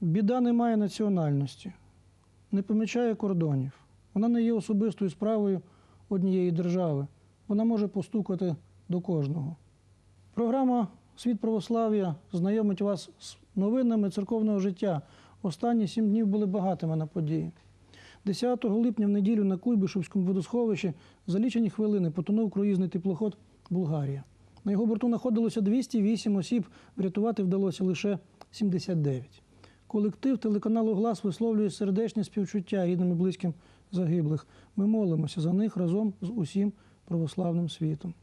Біда не має національності, не помічає кордонів. Вона не є особистою справою однієї держави. Вона може постукати до кожного. Програма Світ православ'я знайомить вас з новинами церковного життя. Останні сім днів були багатими на події. 10 липня в неділю на Куйбишевському водосховищі за лічені хвилини потонув круїзний теплоход Булгарія. На його борту знаходилося 208 осіб, врятувати вдалося лише 79. Колектив телеканалу Глас висловлює сердечне співчуття рідним і близьким загиблих. Ми молимося за них разом з усім православним світом.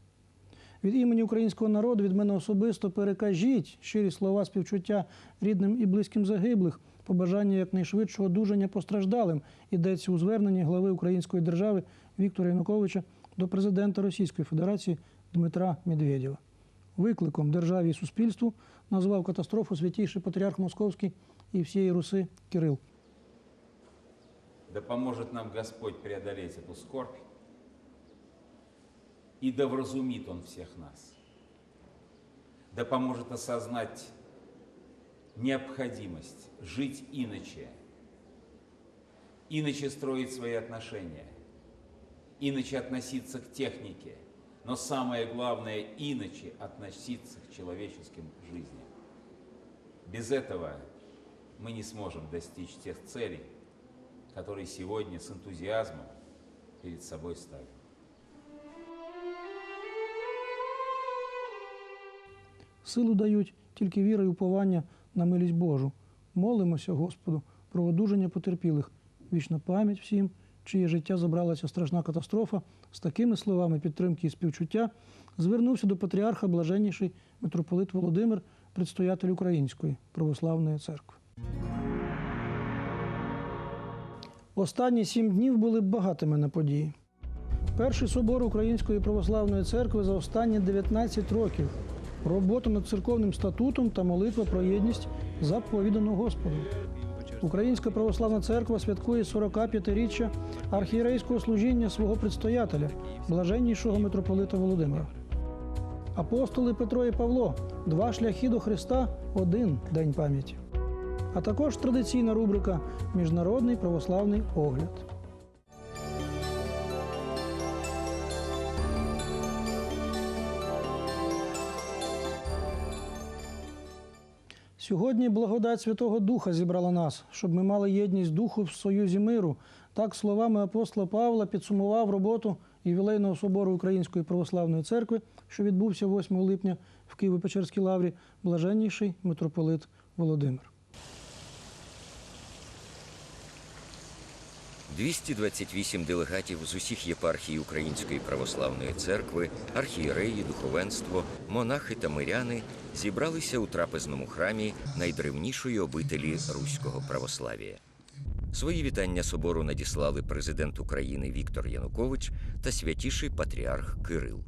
Від імені українського народу, від мене особисто перекажіть щирі слова співчуття рідним і близьким загиблих, побажання якнайшвидшого одужання постраждалим йдеться у зверненні глави Української держави Віктора Януковича до президента Російської Федерації Дмитра Медведєва. Викликом державі і суспільству назвав катастрофу святійший патріарх Московський і всієї Руси Кирил. Да поможет нам Господь преодолеть эту скорбь, и да вразумит Он всех нас. Да поможет осознать необходимость жить иначе, иначе строить свои отношения, иначе относиться к технике, но самое главное, иначе относиться к человеческим жизням. Без этого мы не сможем достичь тех целей, которые сегодня с энтузиазмом перед собой ставим. Силу дають тільки віра і уповання на милість Божу. Молимося Господу про одужання потерпілих. Вічна пам'ять всім, чиє життя забралася страшна катастрофа. З такими словами підтримки і співчуття звернувся до патріарха блаженніший митрополит Володимир, предстоятель Української православної церкви. Останні сім днів були багатими на події. Перший собор Української православної церкви за останні 19 років. Робота над церковним статутом та молитва про єдність заповідану Господу. Українська православна церква святкує 45-річчя архієрейського служіння свого предстоятеля, блаженнішого митрополита Володимира. Апостоли Петро і Павло два шляхи до Христа один день пам'яті. А також традиційна рубрика Міжнародний православний огляд. Сьогодні благодать Святого Духа зібрала нас, щоб ми мали єдність духу в союзі миру. Так, словами апостола Павла підсумував роботу ювілейного собору Української православної церкви, що відбувся 8 липня в Києво-Печерській лаврі, блаженніший митрополит Володимир. 228 делегатів з усіх єпархій Української православної церкви, архієреї, духовенство, монахи та миряни зібралися у трапезному храмі найдревнішої обителі руського православ'я. Свої вітання собору надіслали президент України Віктор Янукович та святіший патріарх Кирил.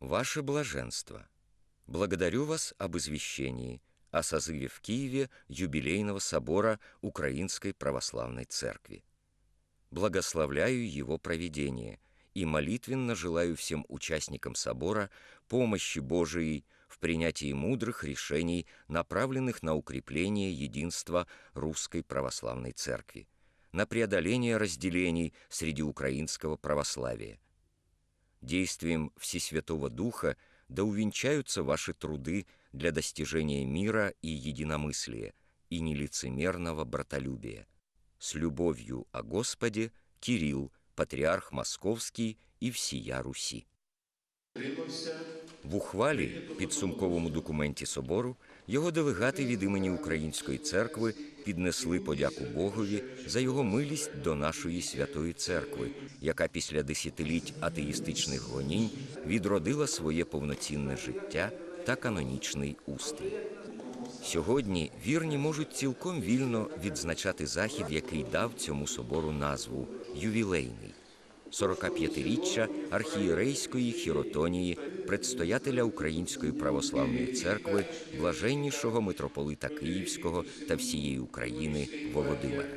Ваше блаженство, благодарю вас об извещении о созыве в Киеве юбилейного собора Украинской Православной Церкви. Благословляю его проведение и молитвенно желаю всем участникам собора помощи Божией в принятии мудрых решений, направленных на укрепление единства Русской Православной Церкви, на преодоление разделений среди украинского православия. Действием Всесвятого Духа да увенчаются ваши труды для достижения мира и единомыслия и нелицемерного братолюбия. С любовью о Господе Кирилл, патриарх Московський і всія Русі. В ухвалі, підсумковому документі собору, його делегати від імені Української церкви піднесли подяку Богові за його милість до нашої святої церкви, яка після десятиліть атеїстичних гонінь відродила своє повноцінне життя та канонічний устрій. Сьогодні вірні можуть цілком вільно відзначати захід, який дав цьому собору назву ювілейний. 45-річчя архієрейської хіротонії, предстоятеля Української православної церкви, блаженнішого митрополита Київського та всієї України Володимира.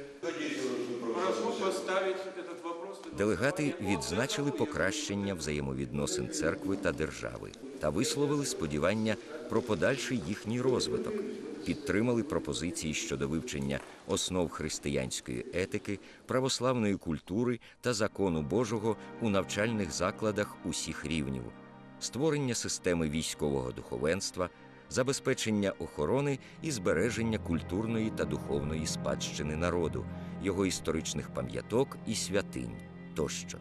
Делегати відзначили покращення взаємовідносин церкви та держави та висловили сподівання про подальший їхній розвиток, підтримали пропозиції щодо вивчення основ християнської етики, православної культури та закону Божого у навчальних закладах усіх рівнів, створення системи військового духовенства, забезпечення охорони і збереження культурної та духовної спадщини народу, його історичних пам'яток і святинь тощо.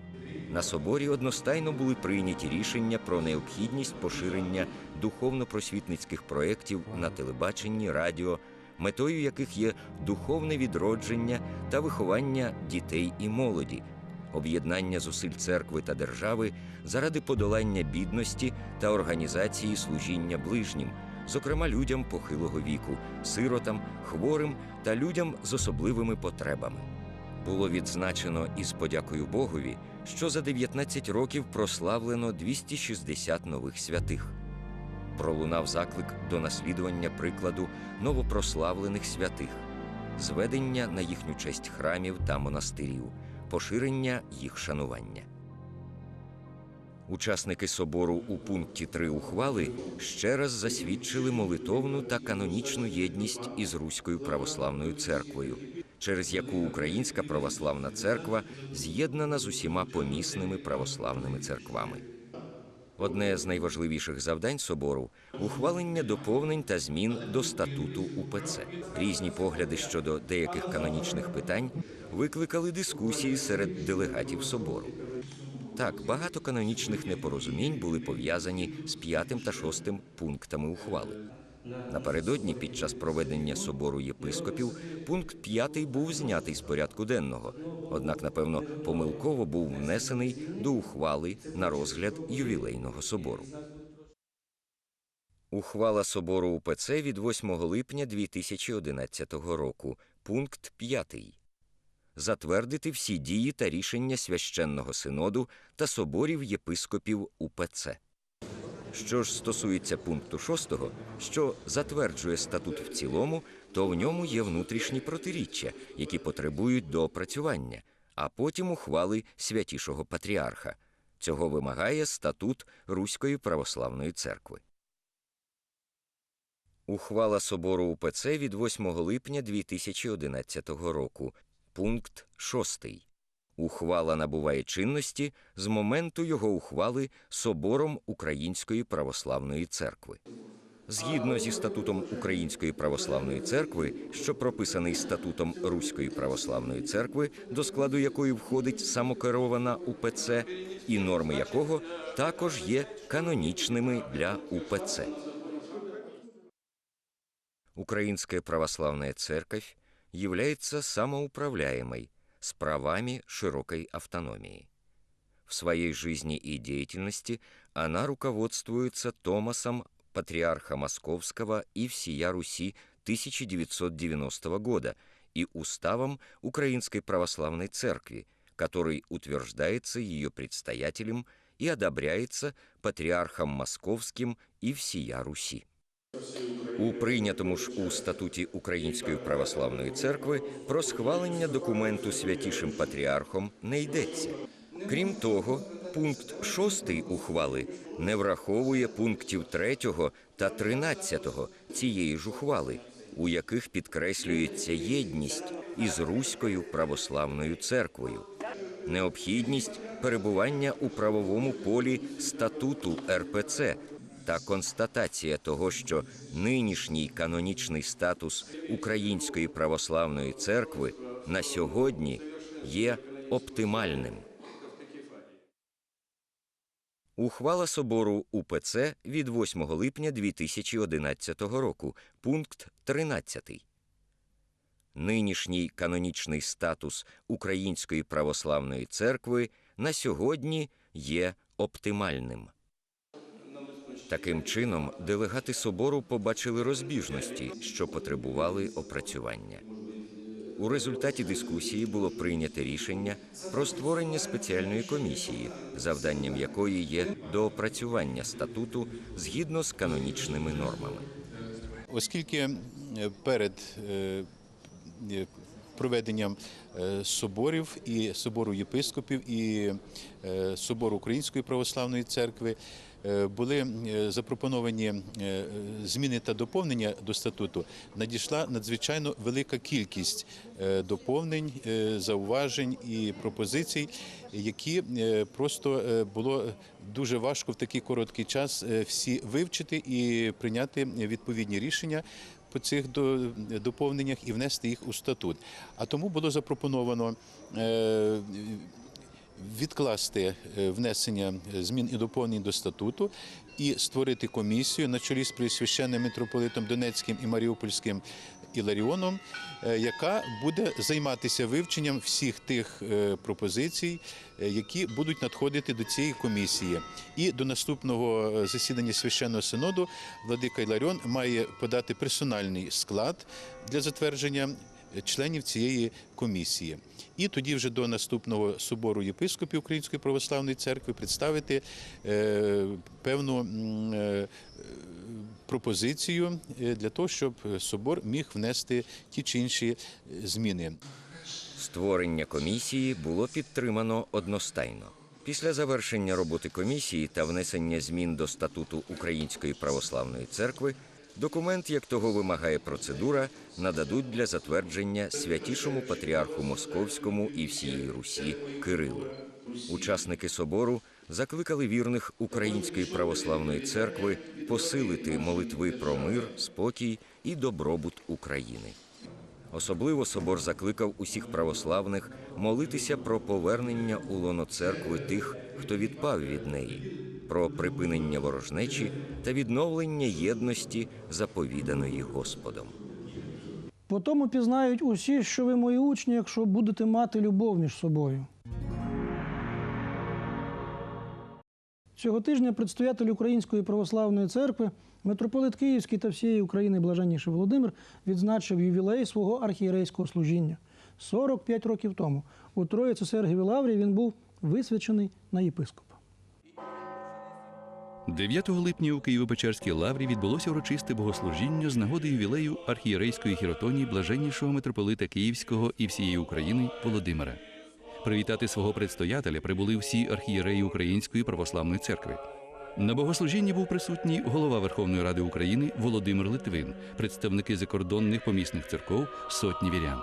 На соборі одностайно були прийняті рішення про необхідність поширення духовно-просвітницьких проєктів на телебаченні, радіо, метою яких є духовне відродження та виховання дітей і молоді, об'єднання зусиль церкви та держави заради подолання бідності та організації служіння ближнім, зокрема людям похилого віку, сиротам, хворим та людям з особливими потребами було відзначено із подякою Богові, що за 19 років прославлено 260 нових святих. Пролунав заклик до наслідування прикладу новопрославлених святих, зведення на їхню честь храмів та монастирів, поширення їх шанування. Учасники собору у пункті 3 ухвали ще раз засвідчили молитовну та канонічну єдність із Руською православною церквою, через яку Українська православна церква з'єднана з усіма помісними православними церквами. Одне з найважливіших завдань собору ухвалення доповнень та змін до статуту УПЦ. Різні погляди щодо деяких канонічних питань викликали дискусії серед делегатів собору. Так, багато канонічних непорозумінь були пов'язані з п'ятим та шостим пунктами ухвали. Напередодні, під час проведення собору єпископів, пункт п'ятий був знятий з порядку денного. Однак, напевно, помилково був внесений до ухвали на розгляд ювілейного собору. Ухвала собору УПЦ від 8 липня 2011 року. Пункт 5 затвердити всі дії та рішення священного синоду та соборів єпископів УПЦ. Що ж стосується пункту 6, що затверджує статут в цілому, то в ньому є внутрішні протиріччя, які потребують доопрацювання, а потім ухвали святішого патріарха. Цього вимагає статут Руської православної церкви. Ухвала собору УПЦ від 8 липня 2011 року. Пункт 6. Ухвала набуває чинності з моменту його ухвали Собором Української православної церкви. Згідно зі статутом Української православної церкви, що прописаний статутом Руської православної церкви, до складу якої входить самокерована УПЦ, і норми якого також є канонічними для УПЦ. Украинская православная церковь является самоуправляемой, с правами широкой автономии. В своей жизни и деятельности она руководствуется Томасом Патриарха Московского и всея Руси 1990 года и Уставом Украинской Православной Церкви, который утверждается ее предстоятелем и одобряется Патриархом Московским и всея Руси. У прийнятому ж у статуті Української православної церкви про схвалення документу святішим патріархом не йдеться. Крім того, пункт 6 ухвали не враховує пунктів 3 та 13 цієї ж ухвали, у яких підкреслюється єдність із Руською православною церквою, необхідність перебування у правовому полі статуту РПЦ та констатація того, що нинішній канонічний статус Української православної церкви на сьогодні є оптимальним. Ухвала собору УПЦ від 8 липня 2011 року. Пункт 13. Нинішній канонічний статус Української православної церкви на сьогодні є оптимальним. Таким чином, делегати собору побачили розбіжності, що потребували опрацювання. У результаті дискусії було прийнято рішення про створення спеціальної комісії, завданням якої є доопрацювання статуту згідно з канонічними нормами. Оскільки е, перед е, е, проведенням соборів і собору єпископів і собору Української православної церкви. Е, Були е, запропоновані е, зміни та доповнення до статуту. Надійшла надзвичайно велика кількість доповнень, зауважень і пропозицій, які просто було дуже важко в такий короткий час всі вивчити і прийняти відповідні рішення по цих до- доповненнях і внести їх у статут. А тому було запропоновано відкласти е, внесення змін і доповнень до статуту і створити комісію на чолі з Преосвященним митрополитом Донецьким і Маріупольським Іларіоном, е, яка буде займатися вивченням всіх тих е, пропозицій, які будуть надходити до цієї комісії. І до наступного засідання священного синоду владика Іларіон має подати персональний склад для затвердження членів цієї комісії. І тоді вже до наступного собору єпископів Української православної церкви представити е, певну е, пропозицію е, для того, щоб собор міг внести ті чи інші зміни. Створення комісії було підтримано одностайно. Після завершення роботи комісії та внесення змін до статуту Української православної церкви документ, як того вимагає процедура, нададуть для затвердження святішому патріарху Московському і всієї Русі Кирилу. Учасники собору закликали вірних Української православної церкви посилити молитви про мир, спокій і добробут України. Особливо собор закликав усіх православних молитися про повернення у лоно церкви тих, хто відпав від неї, про припинення ворожнечі та відновлення єдності, заповіданої Господом. По тому пізнають усі, що ви мої учні, якщо будете мати любов між собою. Цього тижня предстоятель Української православної церкви, митрополит Київський та всієї України блаженніший Володимир відзначив ювілей свого архієрейського служіння. 45 років тому у Троїці Сергієві Лаврі він був висвячений на єпископа. 9 липня у Києво-Печерській лаврі відбулося урочисте богослужіння з нагоди ювілею архієрейської хіротонії блаженнішого митрополита Київського і всієї України Володимира. Привітати свого предстоятеля прибули всі архієреї Української православної церкви. На богослужінні був присутній голова Верховної Ради України Володимир Литвин, представники закордонних помісних церков, сотні вірян.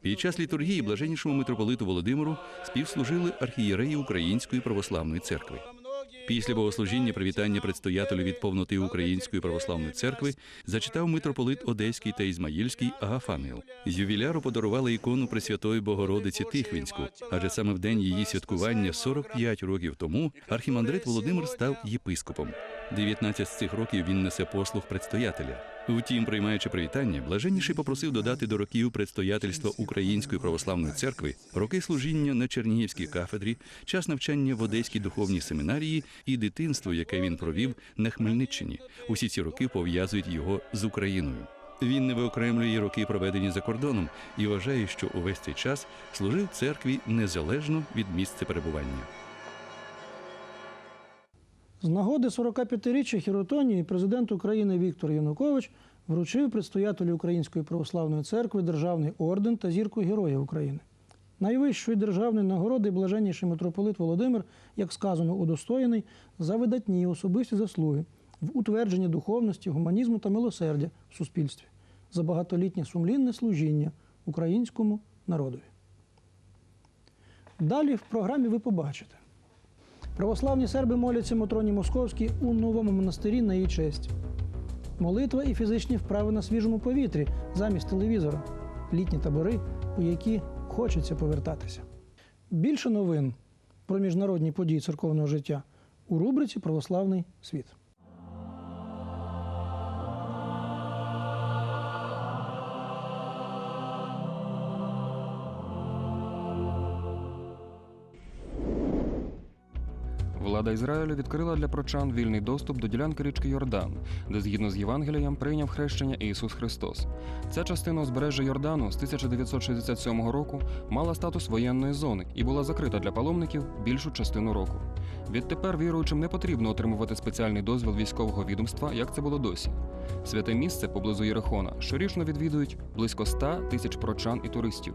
Під час літургії блаженнішому митрополиту Володимиру співслужили архієреї Української православної церкви. Після богослужіння привітання предстоятелю від повноти Української православної церкви зачитав митрополит Одеський та Ізмаїльський Агафанил. Ювіляру подарували ікону Пресвятої Богородиці Тихвінську, адже саме в день її святкування 45 років тому архімандрит Володимир став єпископом. 19 з цих років він несе послуг предстоятеля. Втім, приймаючи привітання, блаженніший попросив додати до років предстоятельства Української православної церкви роки служіння на Чернігівській кафедрі, час навчання в Одеській духовній семінарії і дитинство, яке він провів на Хмельниччині. Усі ці роки пов'язують його з Україною. Він не виокремлює роки, проведені за кордоном, і вважає, що увесь цей час служив церкві незалежно від місця перебування. З нагоди 45-річчя хіротонії президент України Віктор Янукович вручив предстоятелю Української православної церкви державний орден та зірку Героя України. Найвищої державної нагороди блаженніший митрополит Володимир, як сказано, удостоєний за видатні особисті заслуги в утвердженні духовності, гуманізму та милосердя в суспільстві, за багатолітнє сумлінне служіння українському народові. Далі в програмі ви побачите. Православні серби моляться Матроні Московській у новому монастирі на її честь. Молитва і фізичні вправи на свіжому повітрі замість телевізора, літні табори, у які хочеться повертатися. Більше новин про міжнародні події церковного життя у рубриці Православний світ. Влада Ізраїлю відкрила для прочан вільний доступ до ділянки річки Йордан, де згідно з Євангелієм прийняв хрещення Ісус Христос. Ця частина узбережжя Йордану з 1967 року мала статус воєнної зони і була закрита для паломників більшу частину року. Відтепер віруючим не потрібно отримувати спеціальний дозвіл військового відомства, як це було досі. Святе місце поблизу Єрихона щорічно відвідують близько 100 тисяч прочан і туристів.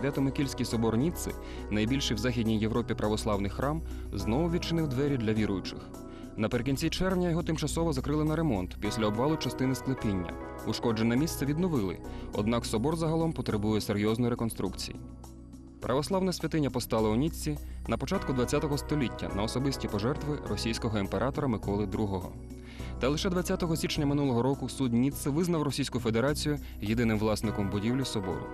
Свято-Микільський собор Ніцци, найбільший в Західній Європі православний храм, знову відчинив двері для віруючих. Наприкінці червня його тимчасово закрили на ремонт після обвалу частини склепіння. Ушкоджене місце відновили, однак собор загалом потребує серйозної реконструкції. Православна святиня постала у Ніцці на початку ХХ століття на особисті пожертви російського імператора Миколи II. Та лише 20 січня минулого року суд Ніцце визнав Російську Федерацію єдиним власником будівлі собору.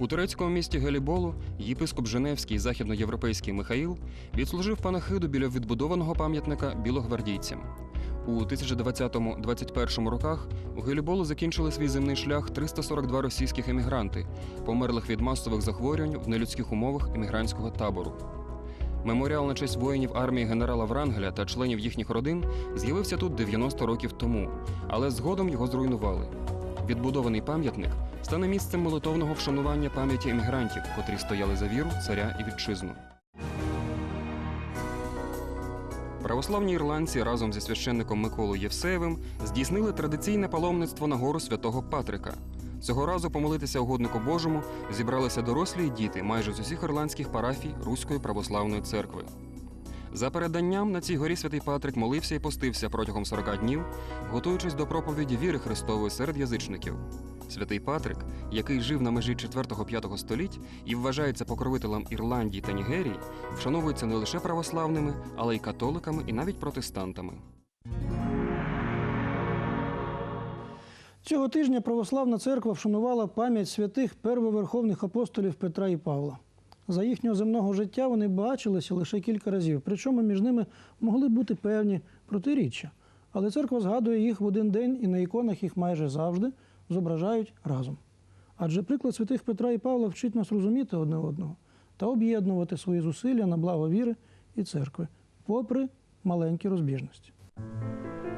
У турецькому місті Геліболу єпископ Женевський західноєвропейський Михаїл відслужив панахиду біля відбудованого пам'ятника білогвардійцям. У 1020-21 роках у Геліболу закінчили свій земний шлях 342 російських емігранти, померлих від масових захворювань в нелюдських умовах емігрантського табору. Меморіал на честь воїнів армії генерала Врангеля та членів їхніх родин з'явився тут 90 років тому, але згодом його зруйнували. Відбудований пам'ятник стане місцем молитовного вшанування пам'яті емігрантів, котрі стояли за віру, царя і вітчизну. Православні ірландці разом зі священником Миколою Євсеєвим здійснили традиційне паломництво на гору святого Патрика. Цього разу помолитися угоднику Божому зібралися дорослі й діти майже з усіх ірландських парафій Руської православної церкви. За переданням на цій горі святий Патрик молився і постився протягом 40 днів, готуючись до проповіді віри Христової серед язичників. Святий Патрик, який жив на межі 4-5 століть і вважається покровителем Ірландії та Нігерії, вшановується не лише православними, але й католиками і навіть протестантами. Цього тижня православна церква вшанувала пам'ять святих первоверховних апостолів Петра і Павла. За їхнього земного життя вони бачилися лише кілька разів, причому між ними могли бути певні протиріччя. Але церква згадує їх в один день і на іконах їх майже завжди зображають разом. Адже приклад святих Петра і Павла вчить нас розуміти одне одного та об'єднувати свої зусилля на благо віри і церкви, попри маленькі розбіжності.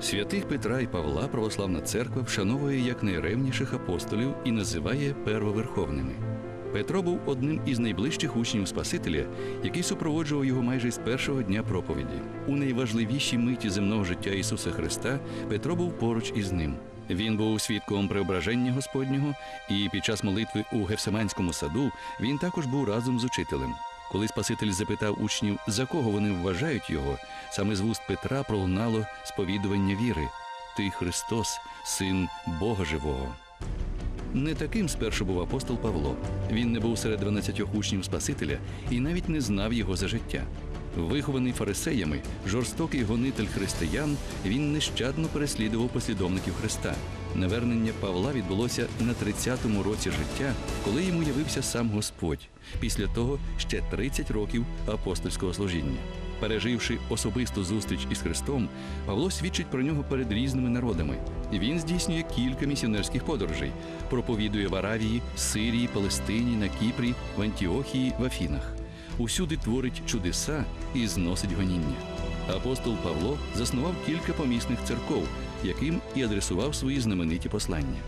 Святих Петра і Павла православна церква вшановує як найревніших апостолів і називає первоверховними. Петро був одним із найближчих учнів Спасителя, який супроводжував його майже з першого дня проповіді. У найважливішій миті земного життя Ісуса Христа Петро був поруч із ним. Він був свідком преображення Господнього, і під час молитви у Гефсиманському саду він також був разом з учителем. Коли Спаситель запитав учнів, за кого вони вважають його, саме з вуст Петра пролунало сповідування віри: Ти Христос, Син Бога Живого. Не таким спершу був апостол Павло. Він не був серед 12 учнів Спасителя і навіть не знав його за життя. Вихований фарисеями, жорстокий гонитель християн, він нещадно переслідував послідовників Христа. Навернення Павла відбулося на 30-му році життя, коли йому явився сам Господь. Після того ще 30 років апостольського служіння. Переживши особисту зустріч із Христом, Павло свідчить про нього перед різними народами. Він здійснює кілька місіонерських подорожей, проповідує в Аравії, Сирії, Палестині, на Кіпрі, в Антіохії, в Афінах. Усюди творить чудеса і зносить гоніння. Апостол Павло заснував кілька помісних церков, яким і адресував свої знамениті послання.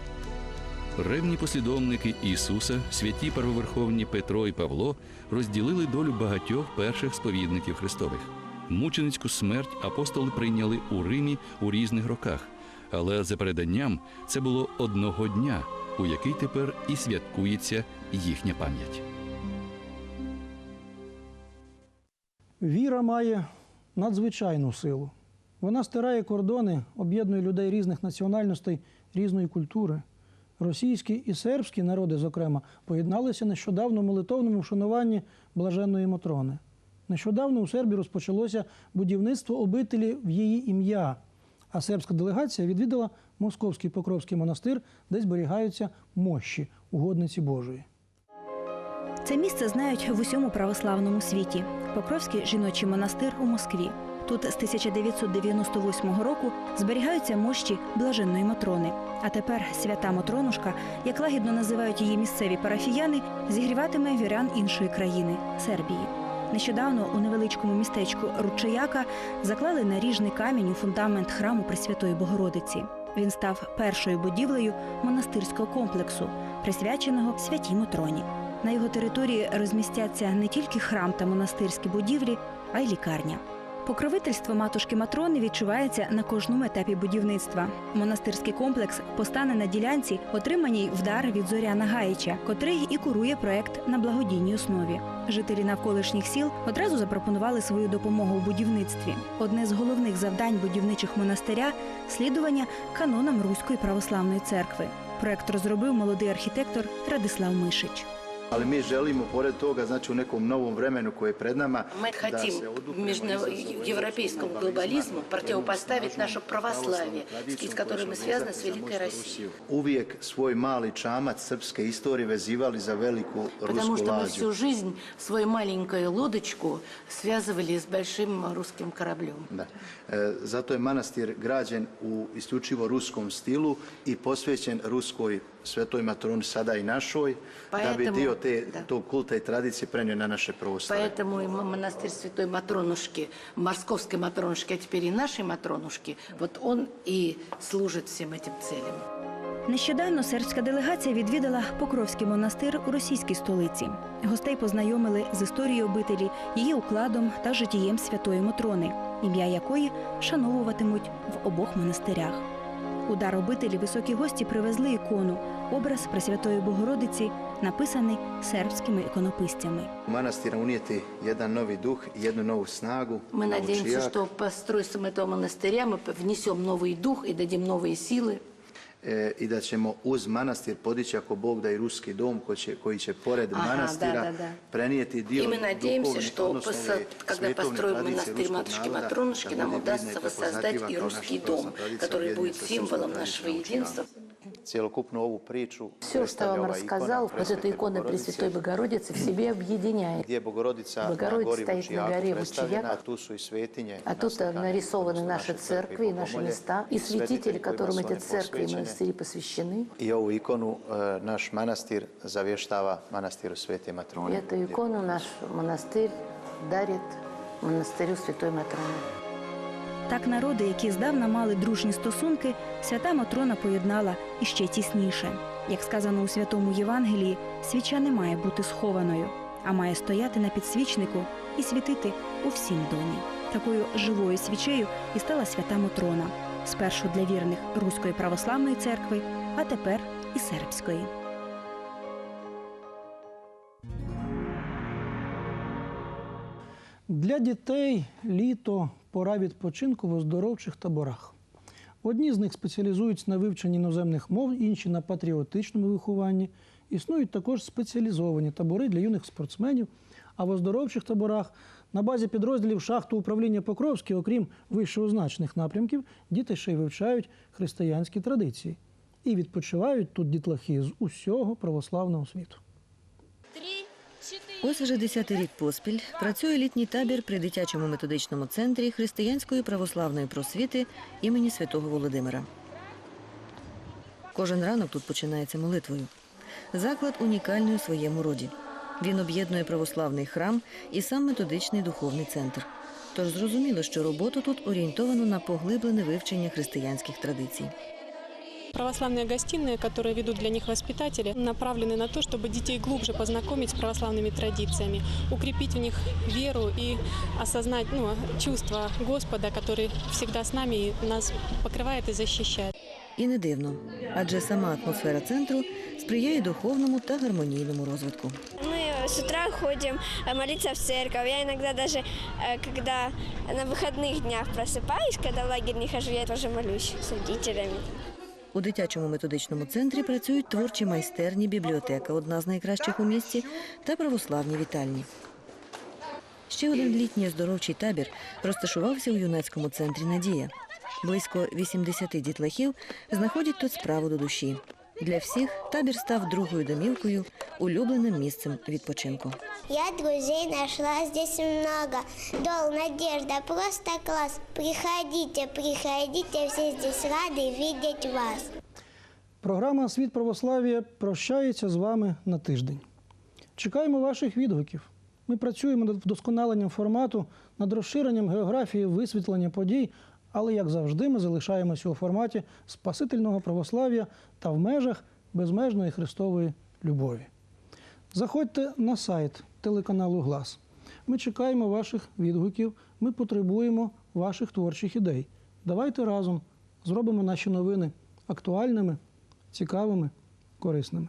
Ревні послідовники Ісуса, святі первоверховні Петро і Павло розділили долю багатьох перших сповідників Христових. Мученицьку смерть апостоли прийняли у Римі у різних роках, але за переданням це було одного дня, у який тепер і святкується їхня пам'ять. Віра має надзвичайну силу. Вона стирає кордони, об'єднує людей різних національностей, різної культури. Російські і сербські народи, зокрема, поєдналися нещодавно в молитовному вшануванні блаженної Матрони. Нещодавно у Сербії розпочалося будівництво обителі в її ім'я, а сербська делегація відвідала Московський Покровський монастир, де зберігаються мощі угодниці Божої. Це місце знають в усьому православному світі. Покровський жіночий монастир у Москві. Тут з 1998 року зберігаються мощі блаженної Матрони. А тепер свята Матронушка, як лагідно називають її місцеві парафіяни, зігріватиме вірян іншої країни Сербії. Нещодавно у невеличкому містечку Ручаяка заклали наріжний камінь у фундамент храму Пресвятої Богородиці. Він став першою будівлею монастирського комплексу, присвяченого святій Матроні. На його території розмістяться не тільки храм та монастирські будівлі, а й лікарня. Покровительство матушки Матрони відчувається на кожному етапі будівництва. Монастирський комплекс постане на ділянці, отриманій в дар від Зоряна Гаїча, котрий і курує проект на благодійній основі. Жителі навколишніх сіл одразу запропонували свою допомогу у будівництві. Одне з головних завдань будівничих монастиря слідування канонам Руської православної церкви. Проект розробив молодий архітектор Радислав Мишич. Ali mi želimo, pored toga, znači u nekom novom vremenu koje je pred nama, Мы da хотим se odupremo между izazovima европейскому глобализму противопоставить наше православие, с которым мы связаны с Великой Россией. Uvijek svoj mali čamac srpske istorije vezivali za veliku Потому rusku что мы lađu. всю жизнь свою маленькую лодочку связывали с большим русским кораблем. Da. E, zato je manastir građen u isključivo ruskom stilu i posvećen ruskoj svetoj matroni sada i našoj, da bi Поэтому- dio te, da. tog kulta i tradicije prenio na naše prostore. Поэтому и монастырь Святой Матронушки, Московской Матронушки, а теперь и нашей Матронушки, вот он и служит всем этим целям. Нещодавно сербська делегація відвідала Покровський монастир у російській столиці. Гостей познайомили з історією обителі, її укладом та житієм святої Матрони, ім'я якої вшановуватимуть в обох монастирях. У дар обителі високі гості привезли ікону, образ Пресвятої Богородиці, написаний сербськими іконописцями. U manastira unijeti jedan novi duh i jednu novu snagu. Мы надеемся, naučijak. что постройством этого монастыря мы внесем новый дух и дадим новые силы. e, i da ćemo uz manastir podići ako Bog da i ruski dom koji će, koji će pored Aha, manastira da, da, da. prenijeti dio И мы надеемся, duhovne, что odnosno пос- ove когда svetovne построим tradicije монастырь ruskog Матушки naroda, Матронушки, da нам bude удастся vidna i воссоздать prepoznatljiva и kao naša русский pravoslavna дом, tradicija, который objedinjenica будет srpskog символом tradičnog нашего učenja. единства. целокупную эту притчу. Все, что вам рассказал, вот эта икона Пресвятой Богородицы в себе объединяет. Где Богородица, Богородица стоит на горе Вучияк, а тут, и святыня, а тут нарисованы наши церкви и наши места, и святители, которым эти церкви и монастыри посвящены. И эту икону э, наш монастырь завещтава монастырю Святой Матроны. Эту икону наш монастырь дарит монастырю Святой Матроны. Так народи, які здавна мали дружні стосунки, свята Матрона поєднала іще тісніше. Як сказано у святому Євангелії, свіча не має бути схованою, а має стояти на підсвічнику і світити у всім домі. Такою живою свічею і стала свята Матрона. Спершу для вірних Руської православної церкви, а тепер і сербської. Для дітей літо пора відпочинку в оздоровчих таборах. Одні з них спеціалізуються на вивченні іноземних мов, інші на патріотичному вихованні. Існують також спеціалізовані табори для юних спортсменів. А в оздоровчих таборах на базі підрозділів шахту управління Покровське, окрім вищеозначених напрямків, діти ще й вивчають християнські традиції. І відпочивають тут дітлахи з усього православного світу. Ось уже десятий рік поспіль працює літній табір при дитячому методичному центрі християнської православної просвіти імені святого Володимира. Кожен ранок тут починається молитвою. Заклад унікальний у своєму роді. Він об'єднує православний храм і сам методичний духовний центр. Тож зрозуміло, що роботу тут орієнтовано на поглиблене вивчення християнських традицій. Православные гостиные, которые ведут для них воспитатели, направлены на то, чтобы детей глубже познакомить с православными традициями, укрепить в них веру и осознать ну, чувство Господа, который всегда с нами и нас покрывает и защищает. І не дивно, адже сама атмосфера центру сприяє духовному та гармонійному розвитку. Мы с утра ходим э, молиться в церковь. Я иногда даже, э, когда на выходных днях просыпаюсь, когда в лагерь не хожу, я тоже молюсь с родителями. У дитячому методичному центрі працюють творчі майстерні, бібліотека, одна з найкращих у місті, та православні вітальні. Ще один літній оздоровчий табір розташувався у юнацькому центрі Надія. Близько 80 дітлахів знаходять тут справу до душі. Для всіх табір став другою домівкою, улюбленим місцем відпочинку. Я друзей нашла здесь много. Дол, Надежда, просто класс. Приходите, приходите, все здесь рады видеть вас. Програма Світ православ'я прощається з вами на тиждень. Чекаємо ваших відгуків. Ми працюємо над вдосконаленням формату, над розширенням географії, висвітлення подій, але, як завжди, ми залишаємося у форматі спасительного православ'я та в межах безмежної Христової любові. Заходьте на сайт телеканалу Глас. Ми чекаємо ваших відгуків, ми потребуємо ваших творчих ідей. Давайте разом зробимо наші новини актуальними, цікавими, корисними.